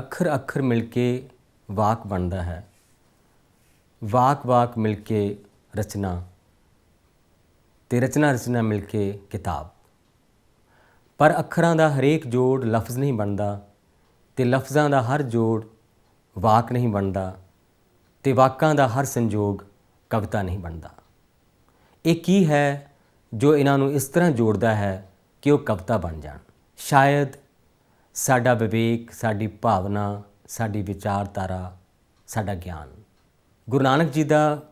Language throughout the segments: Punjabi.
ਅੱਖਰ ਅੱਖਰ ਮਿਲ ਕੇ ਵਾਕ ਬਣਦਾ ਹੈ। ਵਾਕ ਵਾਕ ਮਿਲ ਕੇ ਰਚਨਾ ਤੇ ਰਚਨਾ ਰਚਨਾ ਮਿਲ ਕੇ ਕਿਤਾਬ। ਪਰ ਅੱਖਰਾਂ ਦਾ ਹਰੇਕ ਜੋੜ ਲਫ਼ਜ਼ ਨਹੀਂ ਬਣਦਾ ਤੇ ਲਫ਼ਜ਼ਾਂ ਦਾ ਹਰ ਜੋੜ ਵਾਕ ਨਹੀਂ ਬਣਦਾ ਤੇ ਵਾਕਾਂ ਦਾ ਹਰ ਸੰਜੋਗ ਕਵਿਤਾ ਨਹੀਂ ਬਣਦਾ। ਇਹ ਕੀ ਹੈ ਜੋ ਇਹਨਾਂ ਨੂੰ ਇਸ ਤਰ੍ਹਾਂ ਜੋੜਦਾ ਹੈ ਕਿ ਉਹ ਕਵਿਤਾ ਬਣ ਜਾਣ? ਸ਼ਾਇਦ ਸਾਡਾ ਵਿਵੇਕ, ਸਾਡੀ ਭਾਵਨਾ, ਸਾਡੀ ਵਿਚਾਰਧਾਰਾ, ਸਾਡਾ ਗਿਆਨ। ਗੁਰੂ ਨਾਨਕ ਜੀ ਦਾ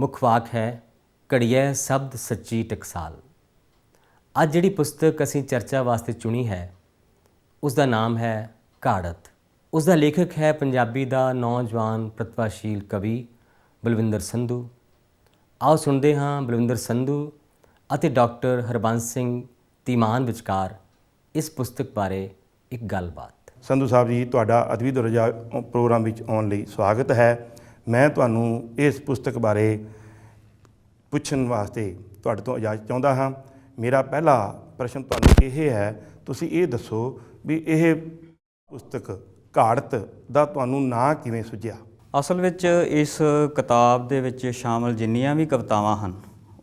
ਮੁੱਖ ਵਾਕ ਹੈ, ਘੜੀਐ ਸ਼ਬਦ ਸੱਚੀ ਟਕਸਾਲ। ਅੱਜ ਜਿਹੜੀ ਪੁਸਤਕ ਅਸੀਂ ਚਰਚਾ ਵਾਸਤੇ ਚੁਣੀ ਹੈ ਉਸ ਦਾ ਨਾਮ ਹੈ ਘਾੜਤ। ਉਸ ਦਾ ਲੇਖਕ ਹੈ ਪੰਜਾਬੀ ਦਾ ਨੌਜਵਾਨ ਪ੍ਰਤਿਭਾਸ਼ੀਲ ਕਵੀ ਬਲਵਿੰਦਰ ਸੰਧੂ। ਆਓ ਸੁਣਦੇ ਹਾਂ ਬਲਵਿੰਦਰ ਸੰਧੂ ਅਤੇ ਡਾਕਟਰ ਹਰਬੰਸ ਸਿੰਘ ਤੀਮਾਨ ਵਿਚਕਾਰ ਇਸ ਪੁਸਤਕ ਬਾਰੇ ਇੱਕ ਗੱਲਬਾਤ। ਸੰਧੂ ਸਾਹਿਬ ਜੀ ਤੁਹਾਡਾ ਅਦਵੀ ਦਰਜਾ ਪ੍ਰੋਗਰਾਮ ਵਿੱਚ ਆਉਣ ਲਈ ਸਵਾਗਤ ਹੈ। ਮੈਂ ਤੁਹਾਨੂੰ ਇਸ ਪੁਸਤਕ ਬਾਰੇ ਪੁੱਛਣ ਵਾਸਤੇ ਤੁਹਾਡੇ ਤੋਂ ਇਜਾਜ਼ਤ ਚਾਹੁੰਦਾ ਹਾਂ। ਮੇਰਾ ਪਹਿਲਾ ਪ੍ਰਸ਼ਨ ਤੁਹਾਨੂੰ ਇਹ ਹੈ ਤੁਸੀਂ ਇਹ ਦੱਸੋ ਵੀ ਇਹ ਪੁਸਤਕ ਘਾੜਤ ਦਾ ਤੁਹਾਨੂੰ ਨਾਂ ਕਿਵੇਂ ਸੁਝਿਆ? ਅਸਲ ਵਿੱਚ ਇਸ ਕਿਤਾਬ ਦੇ ਵਿੱਚ ਸ਼ਾਮਲ ਜਿੰਨੀਆਂ ਵੀ ਕਵਿਤਾਵਾਂ ਹਨ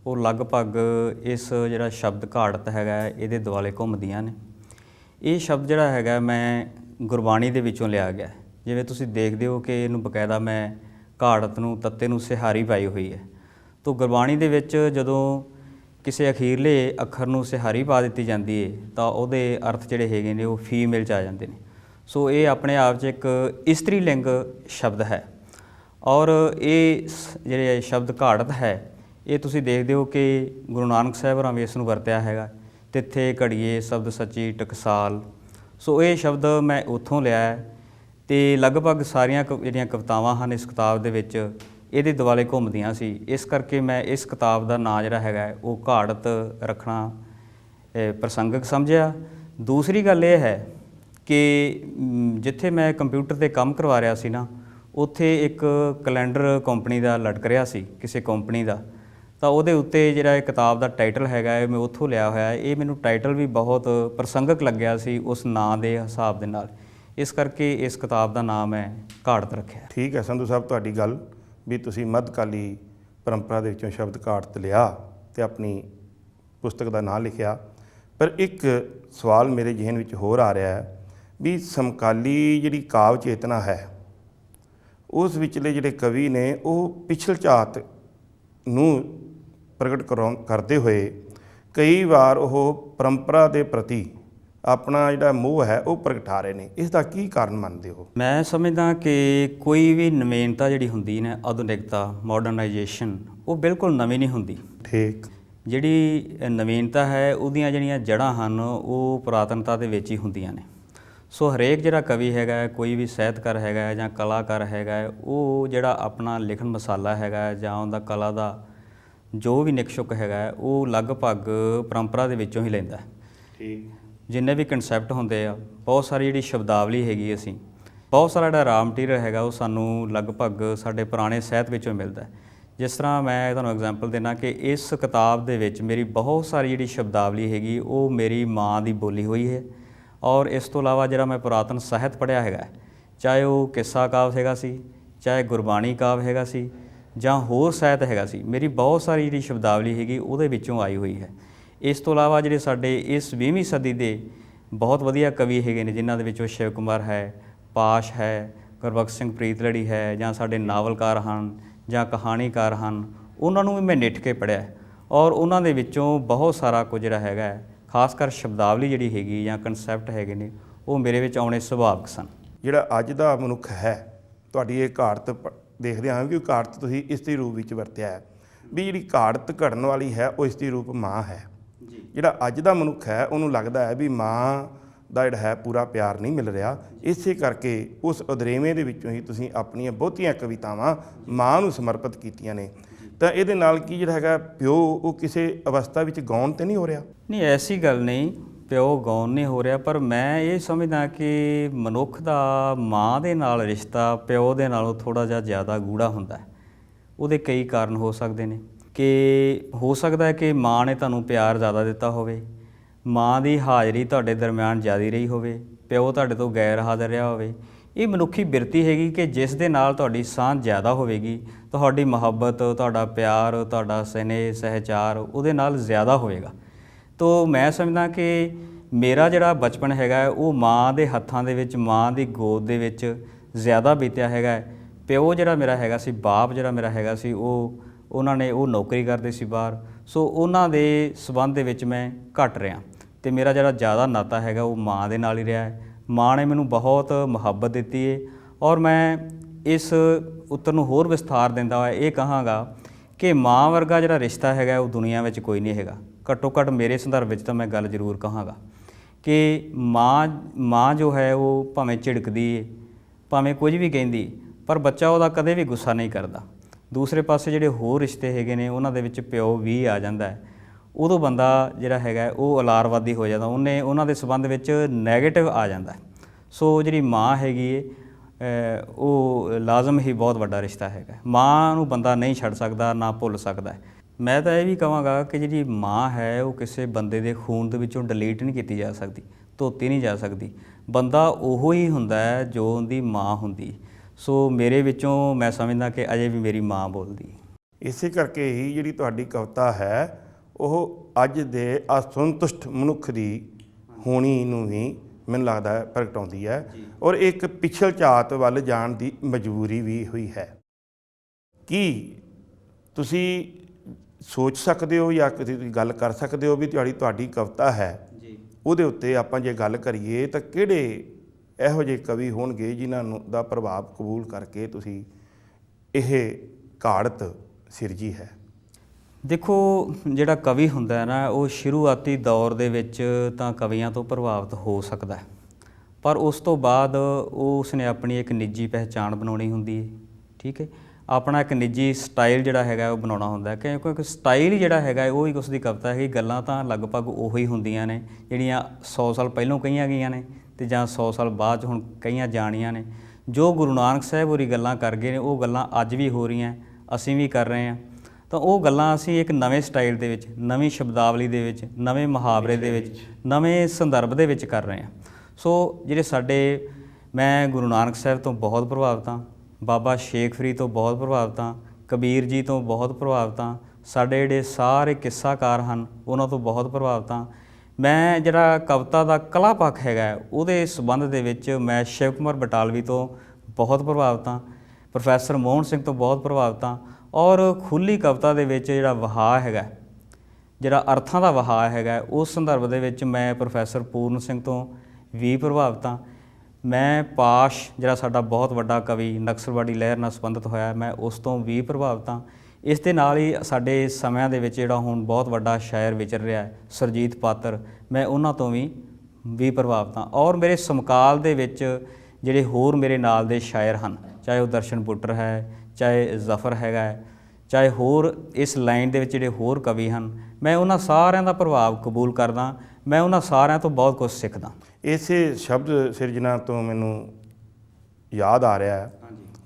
ਉਹ ਲਗਭਗ ਇਸ ਜਿਹੜਾ ਸ਼ਬਦ ਘਾੜਤ ਹੈਗਾ ਇਹਦੇ ਦੁਆਲੇ ਘੁੰਮਦੀਆਂ ਨੇ। ਇਹ ਸ਼ਬਦ ਜਿਹੜਾ ਹੈਗਾ ਮੈਂ ਗੁਰਬਾਣੀ ਦੇ ਵਿੱਚੋਂ ਲਿਆ ਗਿਆ ਜਿਵੇਂ ਤੁਸੀਂ ਦੇਖਦੇ ਹੋ ਕਿ ਇਹਨੂੰ ਬਕਾਇਦਾ ਮੈਂ ਘਾੜਤ ਨੂੰ, ਤੱਤੇ ਨੂੰ ਸਿਹਾਰੀ ਪਾਈ ਹੋਈ ਹੈ। ਤੋਂ ਗੁਰਬਾਣੀ ਦੇ ਵਿੱਚ ਜਦੋਂ ਕਿਸੇ ਅਖੀਰਲੇ ਅੱਖਰ ਨੂੰ ਸਿਹਾਰੀ ਪਾ ਦਿੱਤੀ ਜਾਂਦੀ ਹੈ ਤਾਂ ਉਹਦੇ ਅਰਥ ਜਿਹੜੇ ਹੈਗੇ ਨੇ ਉਹ ਫੀਮੇਲ ਚ ਆ ਜਾਂਦੇ ਨੇ। ਸੋ ਇਹ ਆਪਣੇ ਆਪ 'ਚ ਇੱਕ ਇਸਤਰੀ ਲਿੰਗ ਸ਼ਬਦ ਹੈ। ਔਰ ਇਹ ਸ- ਜਿਹੜੇ ਸ਼ਬਦ ਘਾੜਤ ਹੈ, ਇਹ ਤੁਸੀਂ ਦੇਖਦੇ ਹੋ ਕਿ ਗੁਰੂ ਨਾਨਕ ਸਾਹਿਬ ਹੋਰਾਂ ਵੀ ਇਸ ਨੂੰ ਵਰਤਿਆ ਹੈਗਾ। ਤਿੱਥੇ ਘੜੀਏ ਸ਼ਬਦ ਸੱਚੀ ਟਕਸਾਲ। ਸੋ ਇਹ ਸ਼ਬਦ ਮੈਂ ਉੱਥੋਂ ਲਿਆ ਹੈ ਤੇ ਲਗਭਗ ਸਾਰੀਆਂ ਕ- ਜਿਹੜੀਆਂ ਕਵਿਤਾਵਾਂ ਹਨ ਇਸ ਕਿਤਾਬ ਦੇ ਵਿੱਚ ਇਹਦੇ ਦੁਆਲੇ ਘੁੰਮਦੀਆਂ ਸੀ। ਇਸ ਕਰਕੇ ਮੈਂ ਇਸ ਕਿਤਾਬ ਦਾ ਨਾਂ ਜਿਹੜਾ ਹੈਗਾ ਉਹ ਘਾੜਤ ਰੱਖਣਾ, ਇਹ ਪ੍ਰਸੰਗਕ ਸਮਝਿਆ। ਦੂਸਰੀ ਗੱਲ ਇਹ ਹੈ ਕਿ ਜਿੱਥੇ ਮੈਂ ਕੰਪਿਊਟਰ ਤੇ ਕੰਮ ਕਰਵਾ ਰਿਹਾ ਸੀ ਨਾ, ਉੱਥੇ ਇੱਕ ਕੈਲੰਡਰ ਕੰਪਨੀ ਦਾ ਲਟਕ ਰਿਹਾ ਸੀ, ਕਿਸੇ ਕੰਪਨੀ ਦਾ। ਤਾਂ ਉਹਦੇ ਉੱਤੇ ਜਿਹੜਾ ਇਹ ਕਿਤਾਬ ਦਾ ਟਾਈਟਲ ਹੈਗਾ ਹੈ ਮੈਂ ਉੱਥੋਂ ਲਿਆ ਹੋਇਆ ਹੈ। ਇਹ ਮੈਨੂੰ ਟਾਈਟਲ ਵੀ ਬਹੁਤ ਪ੍ਰਸੰਗਕ ਲੱਗਿਆ ਸੀ ਉਸ ਨਾਂ ਦੇ ਹਿਸਾਬ ਦੇ ਨਾਲ। ਇਸ ਕਰਕੇ ਇਸ ਕਿਤਾਬ ਦਾ ਨਾਮ ਹੈ ਘਾੜਤ ਰੱਖਿਆ। ਠੀਕ ਹੈ ਸੰਧੂ ਸਾਹਿਬ, ਤੁਹਾਡੀ ਗੱਲ ਵੀ ਤੁਸੀਂ ਮੱਧਕਾਲੀ ਪਰੰਪਰਾ ਦੇ ਵਿੱਚੋਂ ਸ਼ਬਦ ਘਾੜਤ ਲਿਆ ਤੇ ਆਪਣੀ ਪੁਸਤਕ ਦਾ ਨਾਂ ਲਿਖਿਆ। ਪਰ ਇੱਕ ਸਵਾਲ ਮੇਰੇ ਜ਼ਿਹਨ ਵਿੱਚ ਹੋਰ ਆ ਰਿਹਾ ਹੈ ਵੀ ਸਮਕਾਲੀ ਜਿਹੜੀ ਕਾਵ ਚੇਤਨਾ ਹੈ, ਉਸ ਵਿਚਲੇ ਜਿਹੜੇ ਕਵੀ ਨੇ ਉਹ ਪਿਛਲ ਝਾਤ ਨੂੰ ਪ੍ਰਗਟ ਕਰਦੇ ਹੋਏ ਕਈ ਵਾਰ ਉਹ ਪਰੰਪਰਾ ਦੇ ਪ੍ਰਤੀ ਆਪਣਾ ਜਿਹੜਾ ਮੋਹ ਹੈ ਉਹ ਪ੍ਰਗਟਾ ਰਹੇ ਨੇ। ਇਸ ਦਾ ਕੀ ਕਾਰਨ ਮੰਨਦੇ ਹੋ? ਮੈਂ ਸਮਝਦਾ ਕਿ ਕੋਈ ਵੀ ਨਵੀਨਤਾ ਜਿਹੜੀ ਹੁੰਦੀ ਨਾ ਆਧੁਨਿਕਤਾ ਮਾਡਰਨਾਈਜੇਸ਼ਨ ਉਹ ਬਿਲਕੁਲ ਨਵੀਂ ਨਹੀਂ ਹੁੰਦੀ। ਠੀਕ। ਜਿਹੜੀ ਨਵੀਨਤਾ ਹੈ ਉਹਦੀਆਂ ਜਿਹੜੀਆਂ ਜੜ੍ਹਾਂ ਹਨ ਉਹ ਪੁਰਾਤਨਤਾ ਦੇ ਵਿੱਚ ਹੀ ਹੁੰਦੀਆਂ ਨੇ। ਸੋ ਹਰੇਕ ਜਿਹੜਾ ਕਵੀ ਹੈਗਾ ਕੋਈ ਵੀ ਸਾਹਿਤਕਾਰ ਹੈਗਾ ਜਾਂ ਕਲਾਕਾਰ ਹੈਗਾ ਉਹ ਜਿਹੜਾ ਆਪਣਾ ਲਿਖਣ ਮਸਾਲਾ ਹੈਗਾ ਜਾਂ ਉਹਦਾ ਕਲਾ ਦਾ ਜੋ ਵੀ ਨਿਕਸ਼ੁਕ ਹੈਗਾ ਹੈ, ਉਹ ਲਗਭਗ ਪਰੰਪਰਾ ਦੇ ਵਿੱਚੋਂ ਹੀ ਲੈਂਦਾ ਹੈ। ਠੀਕ। ਜਿੰਨੇ ਵੀ ਕਨਸੈਪਟ ਹੁੰਦੇ ਆ ਬਹੁਤ ਸਾਰੀ ਜਿਹੜੀ ਸ਼ਬਦਾਵਲੀ ਹੈਗੀ ਅਸੀਂ ਬਹੁਤ ਸਾਰਾ ਜਿਹੜਾ ਰਾ ਮਟੀਰੀਅਲ ਹੈਗਾ ਉਹ ਸਾਨੂੰ ਲਗਭਗ ਸਾਡੇ ਪੁਰਾਣੇ ਸਾਹਿਤ ਵਿੱਚੋਂ ਮਿਲਦਾ ਹੈ। ਜਿਸ ਤਰ੍ਹਾਂ ਮੈਂ ਤੁਹਾਨੂੰ ਐਗਜ਼ਾਮਪਲ ਦੇਣਾ ਕਿ ਇਸ ਕਿਤਾਬ ਦੇ ਵਿੱਚ ਮੇਰੀ ਬਹੁਤ ਸਾਰੀ ਜਿਹੜੀ ਸ਼ਬਦਾਵਲੀ ਹੈਗੀ ਉਹ ਮੇਰੀ ਮਾਂ ਦੀ ਬੋਲੀ ਹੋਈ ਹੈ। ਔਰ ਇਸ ਤੋਂ ਇਲਾਵਾ ਜਿਹੜਾ ਮੈਂ ਪੁਰਾਤਨ ਸਾਹਿਤ ਪੜ੍ਹਿਆ ਹੈਗਾ ਹੈ, ਚਾਹੇ ਉਹ ਕਿੱਸਾ ਕਾਵ ਹੈਗਾ ਸੀ ਚਾਹੇ ਗੁਰਬਾਣੀ ਕਾਵ ਹੈਗਾ ਸੀ ਜਾਂ ਹੋਰ ਸਾਹਿਤ ਹੈਗਾ ਸੀ, ਮੇਰੀ ਬਹੁਤ ਸਾਰੀ ਜਿਹੜੀ ਸ਼ਬਦਾਵਲੀ ਹੈਗੀ ਉਹਦੇ ਵਿੱਚੋਂ ਆਈ ਹੋਈ ਹੈ। ਇਸ ਤੋਂ ਇਲਾਵਾ ਜਿਹੜੇ ਸਾਡੇ ਇਸ 20ਵੀਂ ਸਦੀ ਦੇ ਬਹੁਤ ਵਧੀਆ ਕਵੀ ਹੈਗੇ ਨੇ, ਜਿਨ੍ਹਾਂ ਦੇ ਵਿੱਚੋਂ ਸ਼ਿਵ ਕੁਮਾਰ ਹੈ, ਪਾਸ਼ ਹੈ, ਗੁਰਬਖਸ਼ ਸਿੰਘ ਪ੍ਰੀਤਲੜੀ ਹੈ, ਜਾਂ ਸਾਡੇ ਨਾਵਲਕਾਰ ਹਨ, ਜਾਂ ਕਹਾਣੀਕਾਰ ਹਨ, ਉਹਨਾਂ ਨੂੰ ਵੀ ਮੈਂ ਨਿੱਠ ਕੇ ਪੜ੍ਹਿਆ ਔਰ ਉਹਨਾਂ ਦੇ ਵਿੱਚੋਂ ਬਹੁਤ ਸਾਰਾ ਕੁਝ ਜਿਹੜਾ ਹੈਗਾ ਖਾਸ ਕਰ ਸ਼ਬਦਾਵਲੀ ਜਿਹੜੀ ਹੈਗੀ ਜਾਂ ਕਨਸੈਪਟ ਹੈਗੇ ਨੇ, ਉਹ ਮੇਰੇ ਵਿੱਚ ਆਉਣੇ ਸੁਭਾਵਿਕ ਸਨ। ਜਿਹੜਾ ਅੱਜ ਦਾ ਮਨੁੱਖ ਹੈ, ਤੁਹਾਡੀ ਇਹ ਘਾਟ ਪ- ਦੇਖਦੇ ਹਾਂ ਕਿ ਉਹ ਘਾੜਤ ਤੁਸੀਂ ਇਸਤਰੀ ਰੂਪ ਵਿੱਚ ਵਰਤਿਆ ਹੈ। ਵੀ ਜਿਹੜੀ ਘਾੜਤ ਘੜਨ ਵਾਲੀ ਹੈ ਉਹ ਇਸਤਰੀ ਰੂਪ ਮਾਂ ਹੈ। ਜਿਹੜਾ ਅੱਜ ਦਾ ਮਨੁੱਖ ਹੈ ਉਹਨੂੰ ਲੱਗਦਾ ਹੈ ਵੀ ਮਾਂ ਦਾ ਜਿਹੜਾ ਹੈ ਪੂਰਾ ਪਿਆਰ ਨਹੀਂ ਮਿਲ ਰਿਹਾ। ਇਸੇ ਕਰਕੇ ਉਸ ਉਦਰੇਵੇਂ ਦੇ ਵਿੱਚੋਂ ਹੀ ਤੁਸੀਂ ਆਪਣੀਆਂ ਬਹੁਤੀਆਂ ਕਵਿਤਾਵਾਂ ਮਾਂ ਨੂੰ ਸਮਰਪਿਤ ਕੀਤੀਆਂ ਨੇ। ਤਾਂ ਇਹਦੇ ਨਾਲ ਕੀ ਜਿਹੜਾ ਹੈਗਾ ਪਿਓ ਉਹ ਕਿਸੇ ਅਵਸਥਾ ਵਿੱਚ ਗਾਉਣ ਤੇ ਨਹੀਂ ਹੋ ਰਿਹਾ? ਨਹੀਂ ਐਸੀ ਗੱਲ ਨਹੀਂ। ਪਿਓ ਗੌਨ ਨਹੀਂ ਹੋ ਰਿਹਾ, ਪਰ ਮੈਂ ਇਹ ਸਮਝਦਾ ਕਿ ਮਨੁੱਖ ਦਾ ਮਾਂ ਦੇ ਨਾਲ ਰਿਸ਼ਤਾ, ਪਿਓ ਦੇ ਨਾਲੋਂ ਥੋੜਾ ਜਿਹਾ ਜ਼ਿਆਦਾ ਗੂੜਾ ਹੁੰਦਾ ਹੈ। ਉਹਦੇ ਕਈ ਕਾਰਨ ਹੋ ਸਕਦੇ ਨੇ ਕਿ ਹੋ ਸਕਦਾ ਹੈ ਕਿ ਮਾਂ ਨੇ ਤੁਹਾਨੂੰ ਪਿਆਰ ਜ਼ਿਆਦਾ ਦਿੱਤਾ ਹੋਵੇ, ਮਾਂ ਦੀ ਹਾਜ਼ਰੀ ਤੁਹਾਡੇ ਦਰਮਿਆਨ ਜ਼ਿਆਦੀ ਰਹੀ ਹੋਵੇ, ਪਿਓ ਤੁਹਾਡੇ ਤੋਂ ਗੈਰ ਹਾਜ਼ਰ ਰਿਹਾ ਹੋਵੇ। ਇਹ ਮਨੁੱਖੀ ਬਿਰਤੀ ਹੈਗੀ ਕਿ ਜਿਸ ਦੇ ਨਾਲ ਤੁਹਾਡੀ ਸਾਂਝ ਜ਼ਿਆਦਾ ਹੋਵੇਗੀ, ਤੁਹਾਡੀ ਮੁਹੱਬਤ, ਤੁਹਾਡਾ ਪਿਆਰ, ਤੁਹਾਡਾ ਸਨੇਹ, ਸਹਿਚਾਰ ਉਹਦੇ ਨਾਲ ਜ਼ਿਆਦਾ ਹੋਵੇਗਾ। ਤੋ ਮੈਂ ਸਮਝਦਾ ਕਿ ਮੇਰਾ ਜਿਹੜਾ ਬਚਪਨ ਹੈਗਾ ਉਹ ਮਾਂ ਦੇ ਹੱਥਾਂ ਦੇ ਵਿੱਚ, ਮਾਂ ਦੀ ਗੋਦ ਦੇ ਵਿੱਚ ਜ਼ਿਆਦਾ ਬੀਤਿਆ ਹੈਗਾ ਪਿਓ ਜਿਹੜਾ ਮੇਰਾ ਹੈਗਾ ਸੀ, ਬਾਪ ਜਿਹੜਾ ਮੇਰਾ ਹੈਗਾ ਸੀ, ਉਹ, ਉਹਨਾਂ ਨੇ ਉਹ ਨੌਕਰੀ ਕਰਦੇ ਸੀ ਬਾਹਰ। ਸੋ ਉਹਨਾਂ ਦੇ ਸਬੰਧ ਦੇ ਵਿੱਚ ਮੈਂ ਘੱਟ ਰਿਹਾ। ਤੇ ਮੇਰਾ ਜਿਹੜਾ ਜ਼ਿਆਦਾ ਨਾਤਾ ਹੈਗਾ, ਉਹ ਮਾਂ ਦੇ ਨਾਲ ਹੀ ਰਿਹਾ ਹੈ। ਮਾਂ ਨੇ ਮੈਨੂੰ ਬਹੁਤ ਮੁਹੱਬਤ ਦਿੱਤੀ ਹੈ ਔਰ ਮੈਂ ਇਸ ਉੱਤਰ ਨੂੰ ਹੋਰ ਵਿਸਥਾਰ ਦਿੰਦਾ ਹੋਇਆ, ਇਹ ਕਹਾਂਗਾ ਕਿ ਮਾਂ ਵਰਗਾ ਜਿਹੜਾ ਰਿਸ਼ਤਾ ਹੈਗਾ, ਉਹ ਦੁਨੀਆ ਵਿੱਚ ਕੋਈ ਨਹੀਂ ਹੈਗਾ। ਘੱਟੋ ਘੱਟ ਮੇਰੇ ਸੰਦਰਭ ਵਿੱਚ ਤਾਂ ਮੈਂ ਗੱਲ ਜ਼ਰੂਰ ਕਹਾਂਗਾ ਕਿ ਮਾਂ ਮਾਂ ਜੋ ਹੈ ਉਹ ਭਾਵੇਂ ਝਿੜਕਦੀ ਹੈ ਭਾਵੇਂ ਕੁਝ ਵੀ ਕਹਿੰਦੀ, ਪਰ ਬੱਚਾ ਉਹਦਾ ਕਦੇ ਵੀ ਗੁੱਸਾ ਨਹੀਂ ਕਰਦਾ। ਦੂਸਰੇ ਪਾਸੇ ਜਿਹੜੇ ਹੋਰ ਰਿਸ਼ਤੇ ਹੈਗੇ ਨੇ, ਉਹਨਾਂ ਦੇ ਵਿੱਚ ਪਿਓ ਵੀ ਆ ਜਾਂਦਾ ਹੈ। ਉਦੋਂ ਬੰਦਾ ਜਿਹੜਾ ਹੈਗਾ, ਉਹ ਅਲਾਰਵਾਦੀ ਹੋ ਜਾਂਦਾ, ਉਹਨੇ, ਉਹਨਾਂ ਦੇ ਸਬੰਧ ਵਿੱਚ 네ਗੇਟਿਵ ਆ ਜਾਂਦਾ ਸੋ ਜਿਹੜੀ ਮਾਂ ਹੈਗੀ ਏ ਉਹ ਲਾਜ਼ਮ ਹੀ ਬਹੁਤ ਵੱਡਾ ਰਿਸ਼ਤਾ ਹੈਗਾ ਮਾਂ ਨੂੰ ਬੰਦਾ ਨਹੀਂ ਛੱਡ ਸਕਦਾ, ਨਾ ਭੁੱਲ ਸਕਦਾ ਮੈਂ ਤਾਂ ਇਹ ਵੀ ਕਹਾਂਗਾ ਕਿ ਜਿਹੜੀ ਮਾਂ ਹੈ ਉਹ ਕਿਸੇ ਬੰਦੇ ਦੇ ਖੂਨ ਦੇ ਵਿੱਚੋਂ ਡਿਲੀਟ ਨਹੀਂ ਕੀਤੀ ਜਾ ਸਕਦੀ ਧੋਤੀ ਨਹੀਂ ਜਾ ਸਕਦੀ। ਬੰਦਾ ਉਹੋ ਹੀ ਹੁੰਦਾ ਹੈ ਜੋ ਉਹਦੀ ਮਾਂ ਹੁੰਦੀ। ਸੋ ਮੇਰੇ ਵਿੱਚੋਂ ਮੈਂ ਸਮਝਦਾ ਕਿ ਅਜੇ ਵੀ ਮੇਰੀ ਮਾਂ ਬੋਲਦੀ। ਇਸੇ ਕਰਕੇ ਹੀ ਜਿਹੜੀ ਤੁਹਾਡੀ ਕਵਿਤਾ ਹੈ ਉਹ ਅੱਜ ਦੇ ਅਸੰਤੁਸ਼ਟ ਮਨੁੱਖ ਦੀ ਹੋਣੀ ਨੂੰ ਵੀ ਮੈਨੂੰ ਲੱਗਦਾ ਹੈ ਪ੍ਰਗਟਾਉਂਦੀ ਹੈ ਔਰ ਇੱਕ ਪਿਛਲ ਝਾਤ ਵੱਲ ਜਾਣ ਦੀ ਮਜਬੂਰੀ ਵੀ ਹੋਈ ਹੈ। ਕੀ ਤੁਸੀਂ ਸੋਚ ਸਕਦੇ ਹੋ ਜਾਂ ਕਿਸੇ ਦੀ ਗੱਲ ਕਰ ਸਕਦੇ ਹੋ ਵੀ ਤੁਹਾਡੀ ਤੁਹਾਡੀ ਕਵਿਤਾ ਹੈ। ਜੀ। ਉਹਦੇ ਉੱਤੇ ਆਪਾਂ ਜੇ ਗੱਲ ਕਰੀਏ ਤਾਂ ਕਿਹੜੇ ਇਹੋ ਜਿਹੇ ਕਵੀ ਹੋਣਗੇ ਜਿਨ੍ਹਾਂ ਨੂੰ ਦਾ ਪ੍ਰਭਾਵ ਕਬੂਲ ਕਰਕੇ ਤੁਸੀਂ ਇਹ ਘਾੜਤ ਸਿਰਜੀ ਹੈ? ਦੇਖੋ ਜਿਹੜਾ ਕਵੀ ਹੁੰਦਾ ਹੈ ਨਾ ਉਹ ਸ਼ੁਰੂਆਤੀ ਦੌਰ ਦੇ ਵਿੱਚ ਤਾਂ ਕਵੀਆਂ ਤੋਂ ਪ੍ਰਭਾਵਿਤ ਹੋ ਸਕਦਾ ਹੈ। ਪਰ ਉਸ ਤੋਂ ਬਾਅਦ ਉਹ ਉਸਨੇ ਆਪਣੀ ਇੱਕ ਨਿੱਜੀ ਪਹਿਚਾਣ ਬਣਾਉਣੀ ਹੁੰਦੀ ਹੈ ਠੀਕ ਹੈ? ਆਪਣਾ ਇੱਕ ਨਿੱਜੀ ਸਟਾਈਲ ਜਿਹੜਾ ਹੈਗਾ ਉਹ ਬਣਾਉਣਾ ਹੁੰਦਾ ਕਿਉਂਕਿ ਸਟਾਈਲ ਜਿਹੜਾ ਹੈਗਾ ਉਹ ਹੀ ਉਸ ਦੀ ਕਵਿਤਾ ਹੈਗੀ ਗੱਲਾਂ ਤਾਂ ਲਗਭਗ ਉਹੀ ਹੁੰਦੀਆਂ ਨੇ, ਜਿਹੜੀਆਂ 100 ਸਾਲ ਪਹਿਲਾਂ ਕਹੀਆਂ ਗਈਆਂ ਨੇ ਤੇ ਜਾਂ 100 ਸਾਲ ਬਾਅਦ 'ਚ ਹੁਣ ਕਹੀਆਂ ਜਾਣੀਆਂ ਨੇ। ਜੋ ਗੁਰੂ ਨਾਨਕ ਸਾਹਿਬ ਹੋਰੀ ਗੱਲਾਂ ਕਰ ਗਏ ਨੇ, ਉਹ ਗੱਲਾਂ ਅੱਜ ਵੀ ਹੋ ਰਹੀਆਂ, ਅਸੀਂ ਵੀ ਕਰ ਰਹੇ ਹਾਂ। ਤਾਂ ਉਹ ਗੱਲਾਂ ਅਸੀਂ ਇੱਕ ਨਵੇਂ ਸਟਾਈਲ ਦੇ ਵਿੱਚ, ਨਵੀਂ ਸ਼ਬਦਾਵਲੀ ਦੇ ਵਿੱਚ, ਨਵੇਂ ਮੁਹਾਵਰੇ ਦੇ ਵਿੱਚ, ਨਵੇਂ ਸੰਦਰਭ ਦੇ ਵਿੱਚ ਕਰ ਰਹੇ ਹਾਂ। ਸੋ ਜਿਹੜੇ ਸਾਡੇ, ਮੈਂ ਗੁਰੂ ਨਾਨਕ ਸਾਹਿਬ ਤੋਂ ਬਹੁਤ ਪ੍ਰਭਾਵਿਤ ਹਾਂ। ਬਾਬਾ ਸ਼ੇਖ ਫਰੀਦ ਤੋਂ ਬਹੁਤ ਪ੍ਰਭਾਵਿਤ ਹਾਂ, ਕਬੀਰ ਜੀ ਤੋਂ ਬਹੁਤ ਪ੍ਰਭਾਵਿਤ ਹਾਂ, ਸਾਡੇ ਜਿਹੜੇ ਸਾਰੇ ਕਿੱਸਾਕਾਰ ਹਨ, ਉਹਨਾਂ ਤੋਂ ਬਹੁਤ ਪ੍ਰਭਾਵਿਤ ਹਾਂ। ਮੈਂ ਜਿਹੜਾ ਕਵਿਤਾ ਦਾ ਕਲਾ ਪੱਖ ਹੈਗਾ, ਉਹਦੇ ਸੰਬੰਧ ਦੇ ਵਿੱਚ ਮੈਂ ਸ਼ਿਵ ਕੁਮਾਰ ਬਟਾਲਵੀ ਤੋਂ ਬਹੁਤ ਪ੍ਰਭਾਵਿਤ ਹਾਂ, ਪ੍ਰੋਫੈਸਰ ਮੋਹਨ ਸਿੰਘ ਤੋਂ ਬਹੁਤ ਪ੍ਰਭਾਵਿਤ ਹਾਂ ਔਰ ਖੁੱਲੀ ਕਵਿਤਾ ਦੇ ਵਿੱਚ ਜਿਹੜਾ ਵਹਾਅ ਹੈਗਾ, ਜਿਹੜਾ ਅਰਥਾਂ ਦਾ ਵਹਾਅ ਹੈਗਾ, ਉਸ ਸੰਦਰਭ ਦੇ ਵਿੱਚ ਮੈਂ ਪ੍ਰੋਫੈਸਰ ਪੂਰਨ ਸਿੰਘ ਤੋਂ ਵੀ ਪ੍ਰਭਾਵਿਤ ਹਾਂ। ਮੈਂ ਪਾਸ਼, ਜਿਹੜਾ ਸਾਡਾ ਬਹੁਤ ਵੱਡਾ ਕਵੀ ਨਕਸਲਵਾੜੀ ਲਹਿਰ ਨਾਲ ਸੰਬੰਧਿਤ ਹੋਇਆ, ਮੈਂ ਉਸ ਤੋਂ ਵੀ ਪ੍ਰਭਾਵਿਤ ਹਾਂ। ਇਸ ਦੇ ਨਾਲ ਹੀ ਸਾਡੇ ਸਮਿਆਂ ਦੇ ਵਿੱਚ ਜਿਹੜਾ ਹੁਣ ਬਹੁਤ ਵੱਡਾ ਸ਼ਾਇਰ ਵਿਚਰ ਰਿਹਾ ਹੈ, ਸਰਜੀਤ ਪਾਤਰ, ਮੈਂ ਉਹਨਾਂ ਤੋਂ ਵੀ ਵੀ ਪ੍ਰਭਾਵਿਤ ਹਾਂ। ਔਰ ਮੇਰੇ ਸਮਕਾਲ ਦੇ ਵਿੱਚ ਜਿਹੜੇ ਹੋਰ ਮੇਰੇ ਨਾਲ ਦੇ ਸ਼ਾਇਰ ਹਨ, ਚਾਹੇ ਉਹ ਦਰਸ਼ਨ ਬੁੱਟਰ ਹੈ, ਚਾਹੇ ਜ਼ਫਰ ਹੈਗਾ ਚਾਹੇ ਹੋਰ ਇਸ ਲਾਈਨ ਦੇ ਵਿੱਚ ਜਿਹੜੇ ਹੋਰ ਕਵੀ ਹਨ, ਮੈਂ ਉਹਨਾਂ ਸਾਰਿਆਂ ਦਾ ਪ੍ਰਭਾਵ ਕਬੂਲ ਕਰਦਾ ਮੈਂ ਉਹਨਾਂ ਸਾਰਿਆਂ ਤੋਂ ਬਹੁਤ ਕੁਝ ਸਿੱਖਦਾ। ਇਸੇ ਸ਼ਬਦ ਸਿਰਜਣਾ ਤੋਂ ਮੈਨੂੰ ਯਾਦ ਆ ਰਿਹਾ ਹੈ।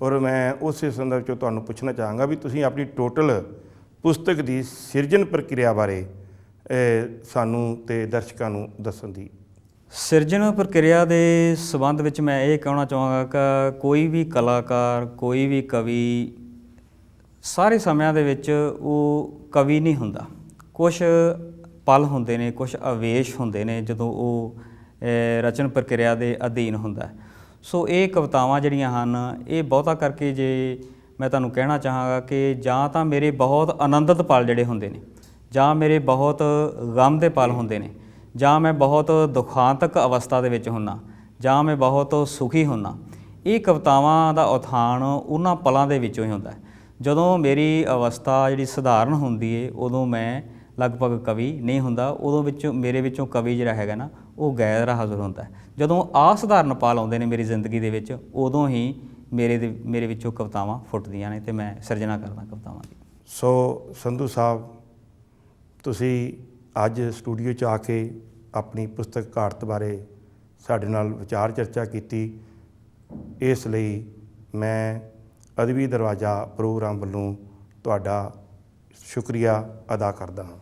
ਔਰ ਮੈਂ ਉਸੇ ਸੰਦਰਭ ਚੋਂ ਤੁਹਾਨੂੰ ਪੁੱਛਣਾ ਚਾਹਾਂਗਾ ਵੀ ਤੁਸੀਂ ਆਪਣੀ ਟੋਟਲ ਪੁਸਤਕ ਦੀ ਸਿਰਜਣ ਪ੍ਰਕਿਰਿਆ ਬਾਰੇ ਸਾਨੂੰ ਤੇ ਦਰਸ਼ਕਾਂ ਨੂੰ ਦੱਸਣ ਦੀ। ਸਿਰਜਣ ਪ੍ਰਕਿਰਿਆ ਦੇ ਸੰਬੰਧ ਵਿੱਚ ਮੈਂ ਇਹ ਕਹਿਣਾ ਚਾਹਾਂਗਾ ਕਿ ਕੋਈ ਵੀ ਕਲਾਕਾਰ ਕੋਈ ਵੀ ਕਵੀ ਸਾਰੇ ਸਮਿਆਂ ਦੇ ਵਿੱਚ ਉਹ ਕਵੀ ਨਹੀਂ ਹੁੰਦਾ। ਕੁਝ ਪਲ ਹੁੰਦੇ ਨੇ ਕੁਝ ਆਵੇਸ਼ ਹੁੰਦੇ ਨੇ ਜਦੋਂ ਉਹ ਰਚਨ ਪ੍ਰਕਿਰਿਆ ਦੇ ਅਧੀਨ ਹੁੰਦਾ ਸੋ ਇਹ ਕਵਿਤਾਵਾਂ ਜਿਹੜੀਆਂ ਹਨ, ਇਹ ਬਹੁਤਾ ਕਰਕੇ ਜੇ ਮੈਂ ਤੁਹਾਨੂੰ ਕਹਿਣਾ ਚਾਹਾਂਗਾ ਕਿ ਜਾਂ ਤਾਂ ਮੇਰੇ ਬਹੁਤ ਆਨੰਦਿਤ ਪਲ ਜਿਹੜੇ ਹੁੰਦੇ ਨੇ, ਜਾਂ ਮੇਰੇ ਬਹੁਤ ਗਮ ਦੇ ਪਲ ਹੁੰਦੇ ਨੇ, ਜਾਂ ਮੈਂ ਬਹੁਤ ਦੁਖਾਂਤਕ ਅਵਸਥਾ ਦੇ ਵਿੱਚ ਹੁੰਨਾ, ਜਾਂ ਮੈਂ ਬਹੁਤ ਸੁਖੀ ਹੁੰਨਾ, ਇਹ ਕਵਿਤਾਵਾਂ ਦਾ ਉਥਾਨ ਉਹਨਾਂ ਪਲਾਂ ਦੇ ਵਿੱਚੋਂ ਹੀ ਹੁੰਦਾ ਜਦੋਂ ਮੇਰੀ ਅਵਸਥਾ ਜਿਹੜੀ ਸਧਾਰਨ ਹੁੰਦੀ ਏ, ਉਦੋਂ ਮੈਂ ਲਗਭਗ ਕਵੀ ਨਹੀਂ ਹੁੰਦਾ, ਉਦੋਂ ਵਿੱਚੋਂ ਮੇਰੇ ਵਿੱਚੋਂ ਕਵੀ ਜਿਹੜਾ ਹੈਗਾ ਨਾ, ਉਹ ਗੈਰ ਹਾਜ਼ਰ ਹੁੰਦਾ ਜਦੋਂ ਆ ਸਧਾਰਨ ਪਾਲ ਆਉਂਦੇ ਨੇ ਮੇਰੀ ਜ਼ਿੰਦਗੀ ਦੇ ਵਿੱਚ, ਉਦੋਂ ਹੀ ਮੇਰੇ ਦੇ, ਮੇਰੇ ਵਿੱਚੋਂ ਕਵਿਤਾਵਾਂ ਫੁੱਟਦੀਆਂ ਨੇ ਤੇ ਮੈਂ ਸਿਰਜਣਾ ਕਰਦਾ ਕਵਿਤਾਵਾਂ ਦੀ। ਸੋ ਸੰਧੂ ਸਾਹਿਬ, ਤੁਸੀਂ ਅੱਜ ਸਟੂਡੀਓ 'ਚ ਆ ਕੇ ਆਪਣੀ ਪੁਸਤਕ ਘਾੜਤ ਬਾਰੇ ਸਾਡੇ ਨਾਲ ਵਿਚਾਰ ਚਰਚਾ ਕੀਤੀ। ਇਸ ਲਈ ਮੈਂ ਅਦਬੀ ਦਰਵਾਜ਼ਾ ਪ੍ਰੋਗਰਾਮ ਵੱਲੋਂ ਤੁਹਾਡਾ ਸ਼ੁਕਰੀਆ ਅਦਾ ਕਰਦਾ ਹਾਂ।